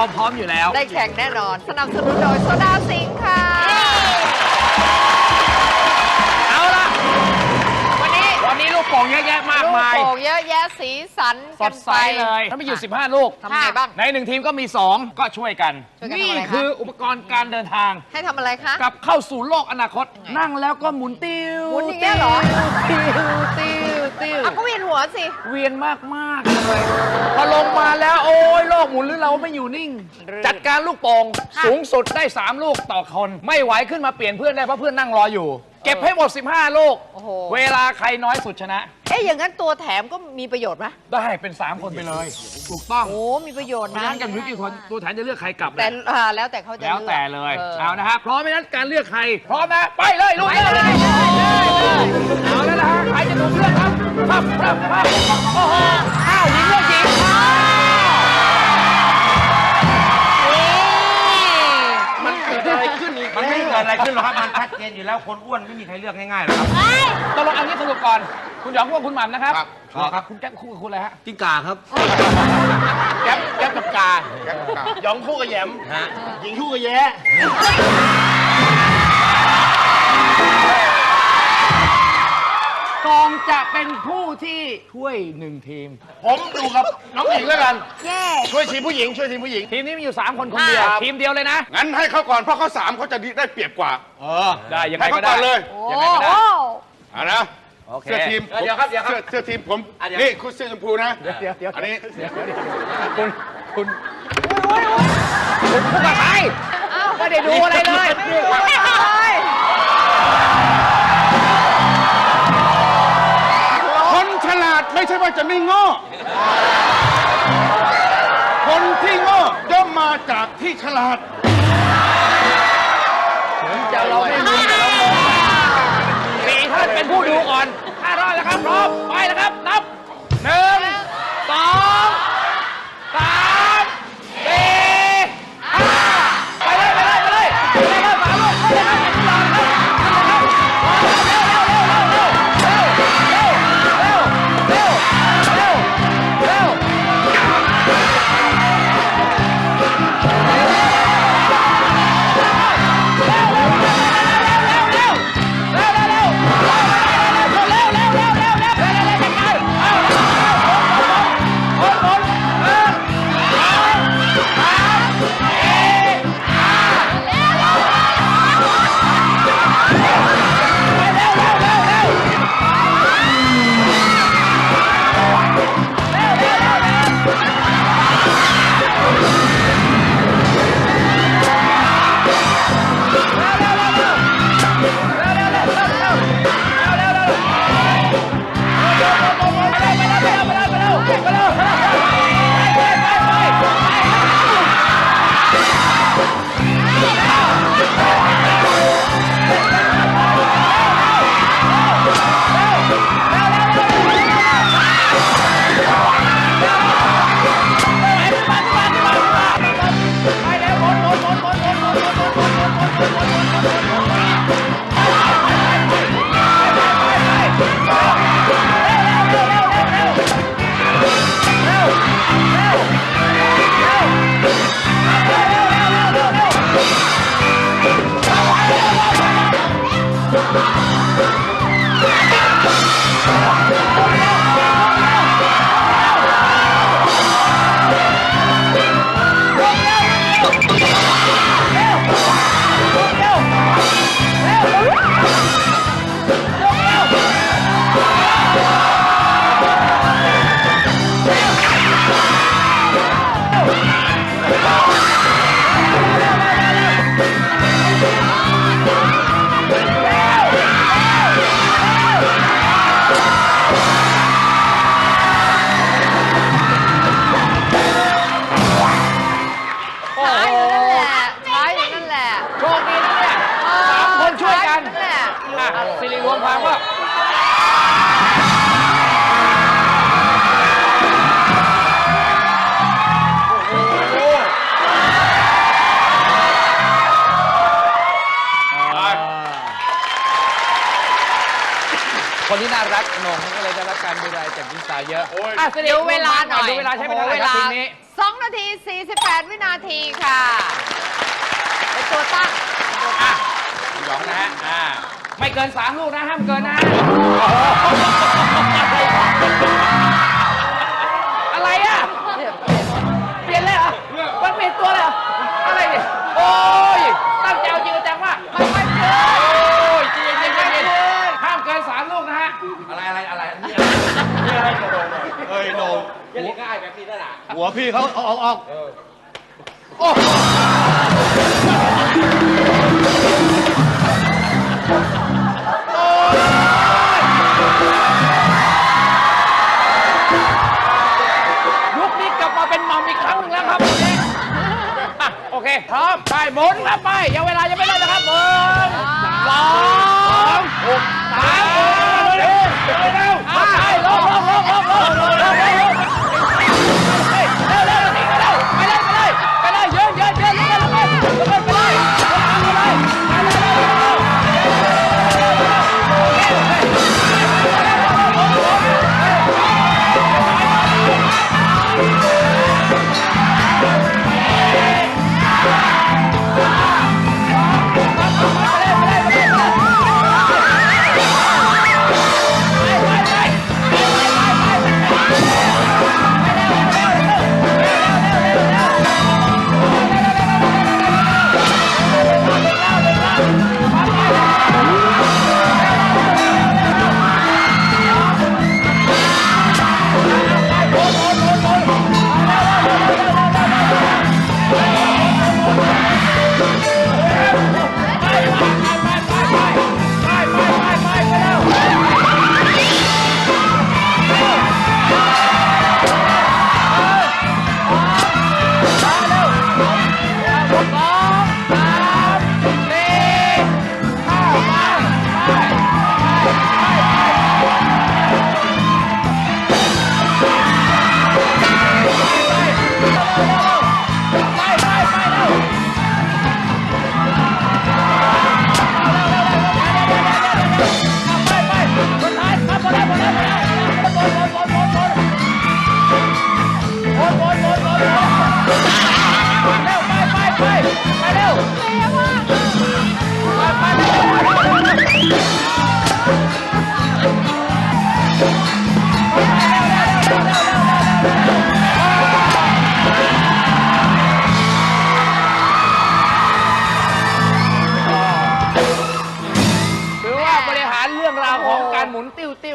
อมพร้อมอยู่แล้ว ได้แข่งแน่นอน สนับสนุนโดยโซดาซิง ป่งเยอะแยะมากลูกมาย โป่งเยอะแยะสีสันสดใสเลยถ้ามีอยู่ 15 ลูกทำไงบ้าง ในหนึ่งทีมก็มี 2 ก็ช่วยกัน ช่วยกันนี่คืออุปกรณ์การเดินทางให้ทำอะไรคะ กลับเข้าสู่โลกอนาคต นั่งแล้วก็หมุนติ้วหมุนอย่างเงี้ยเหรอ ติ้วติ้วติ้วเอะก็เวียนหัวสิ เวียนมากมากเลยพอลงมาแล้วโอ้ยโลกหมุนหรือเราไม่อยู่นิ่ง จัดการลูกโป่งสูงสุดได้ 3 ลูกต่อคน ไม่ไหวขึ้นมาเปลี่ยนเพื่อนได้เพราะเพื่อนนั่งรออยู่ เก็บให้หมด 15 ลูก โอ้โเวลาใครน้อยสุดชนะ เอ้ยอย่างนั้นตัวแถมก็มีประโยชน์ไหมได้เป็น 3 คนไปเลย ถูกต้องโอ้มีประโยชน์เพราะนะฉะนั้นกันวิกกี่คนตัวแถมจะเลือกใครกลับแต่แล้วแต่เขาจะแล้วแต่เลยเอานะฮะพร้อมไหมนั้นการเลือกใครพร้อมนะไปเลยลุยเลยเลยเลยเลยเอาแล้วนะฮะใครจะถูกเลือกครับครับครับครับโอ้โห ขึ้นหรอครับ มันชัดเจนอยู่แล้ว คนอ้วนไม่มีใครเลือกง่ายๆหรอกครับตกลงเอางี้สรุปก่อน คุณหยองร่วมคุณหม่นนะครับครับครับ คุณแก๊ปคู่กับคุณอะไรฮะจิงกาครับ แก๊ปแก๊ปกับกาแก๊ปกับกา หยองคู่กับแหยมฮะ หญิงคู่กับแย้ เป็นผู้ที่ช่วยหนึ่งทีม ผมดูกับน้องหญิงแล้วกันช่วยทีมผู้หญิงช่วยทีมผู้หญิง ทีมนี้มีอยู่ 3 คนคนเดียวทีมเดียวเลยนะ งั้นให้เขาก่อนเพราะเขาสามเขาจะได้เปรียบกว่า เออ ได้ยังไงให้ก็เขาก่ได้อนเลยอ้ยังไงก็ได้ อะนะเสื้อทีมเดี๋ยวครับเดี๋ยวครับ สื้อเสื้อทีมผมนี่คุณเสื้อชมพูนะ เดี๋ยวเดี๋ยวเดี๋ยวอันนี้ เดี๋ยวเดี๋ยคุณคุณคุณพูดอะไรไม่ได้ดูอะไรเลย ไม่ใช่ว่าจะไม่โง่คนที่โง่ย่อมมาจากที่ฉลาดถึงจะเราไม่รู้สี่ท่านเป็นผู้ดูก่อนห้ารอบแล้วครับพร้อมไปแล้วครับ รักหนงก็เลยได้รับการดูแลจากหญิงสาวเยอะอะสิริดูเวลาหน่อยดูเวลาใช้ไปเท่าไหร่ครับทีนี้สอง2นาที 48 วินาทีค่ะเป็นตัวตั้งอะคุณหยองนะฮะอ่าไม่เกินสามลูกนะห้ามเกินนะอะไรอะเปลี่ยนเลยเหรอมันเปลี่ยนตัวเลยเหรออะไรเนี่ยโอ้ย โหนงจะเรียกง่ายแบบนี้ได้หรอหัวพี่เขาเอาเอาเอายุคนี้กลับมาเป็นหมัมอีกครั้งหนึ่งแล้วครับวันนี้อะโอเคพร้อมไปหมุนครับไปยังเวลายังไม่ได้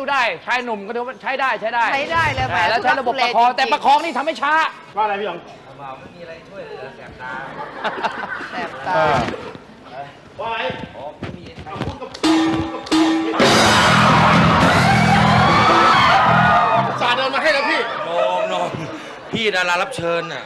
ติ้วติ้วๆได้ชายหนุ่มก็ถือว่าใช้ได้ใช้ได้ใช้ได้เลยแหมอ่าแล้วใช้ระบบประคองแต่ประคองนี่ทำให้ช้าว่าอะไรพี่หยองมาไม่มีอะไรช่วยเหลือแสบตาแสบตาว่าอะไรอ๋อไม่มีสาเดินมาให้แล้วพี่โนมโนมพี่ดารารับเชิญน่ะ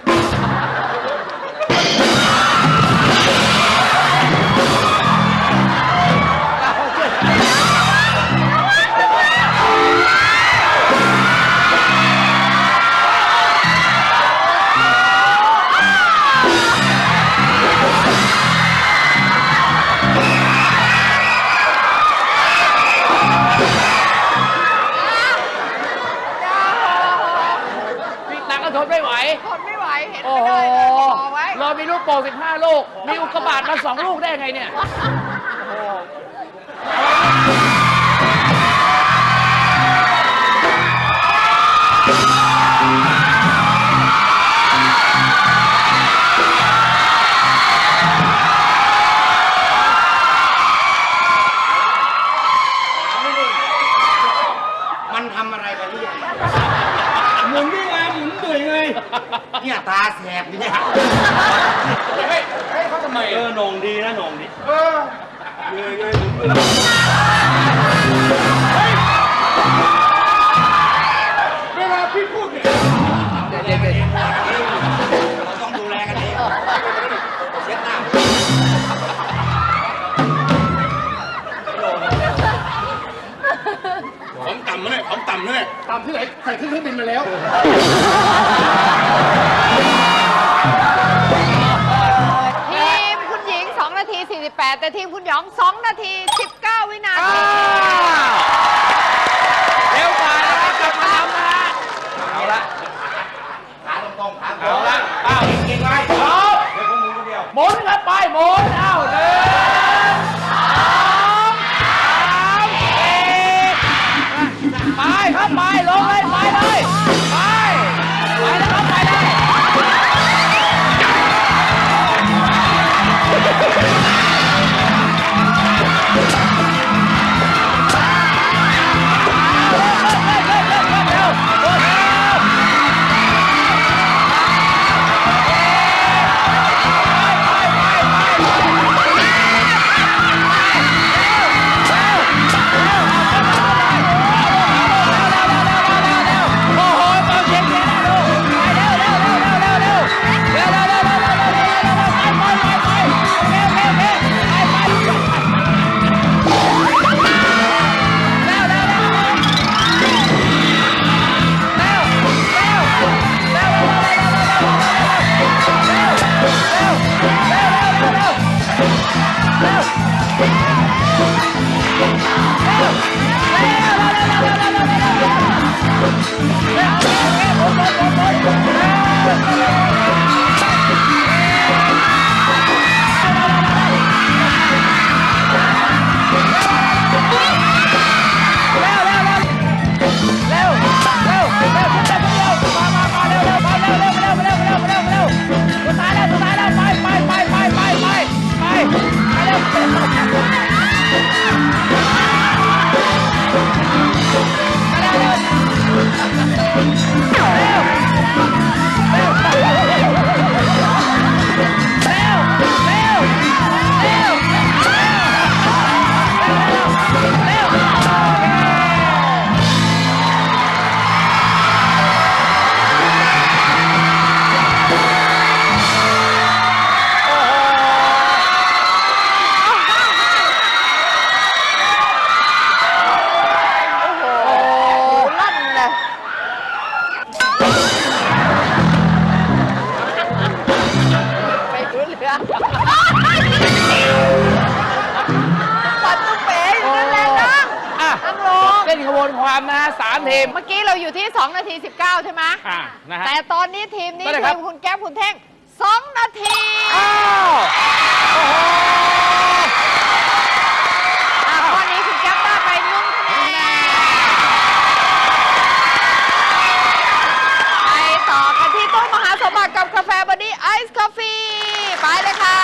ก็ทนไม่ไหว ทนไม่ไหวเห็นโอ้ไม่โหได้เลยรอไว้ เรามีลูกโป่ง15 ลูก มีอุกกาบาตมา2ลูกได้ไงเนี่ย มันทำอะไรมาเนี่ย หมุนนี่ไงหมุนเดือยไง เนี่ยตาแสบอยู่เนี่ยเฮ้ยให้เขาทำไมเออโหนงดีนะโหนงดีเออเงยเงยหมุนเดือยเวลาพี่พูดเนี่ยเดี๋ยวเดี๋ยวเดี๋ยวเราต้องดูแลกันเองเช็ดหน้าของต่ำมาเนี่ยของต่ำเนี่ยต่ำที่ไหน ใส่เครื่องบินมาแล้ว ทีมคุณหญิง 2 นาที 48 แต่ทีมคุณหยอง 2 นาที 10 วนความนะฮะสามทีม เมื่อกี้เราอยู่ที่ 2 นาที 19 ใช่ไหมอะนะฮะแต่ตอนนี้ทีมนี้เท่าไหร่ครัทีบ มคุณแก้วคุณเท่ง 2 นาที อ้าวโอ้โห อะข้อนี้คุณแก้วได้ไปหนึ่งคะแนนไปต่อกันที่ตู้มหาสมบัติกับกาแฟบอดี้ไอซ์กาแฟไปเลยค่ะ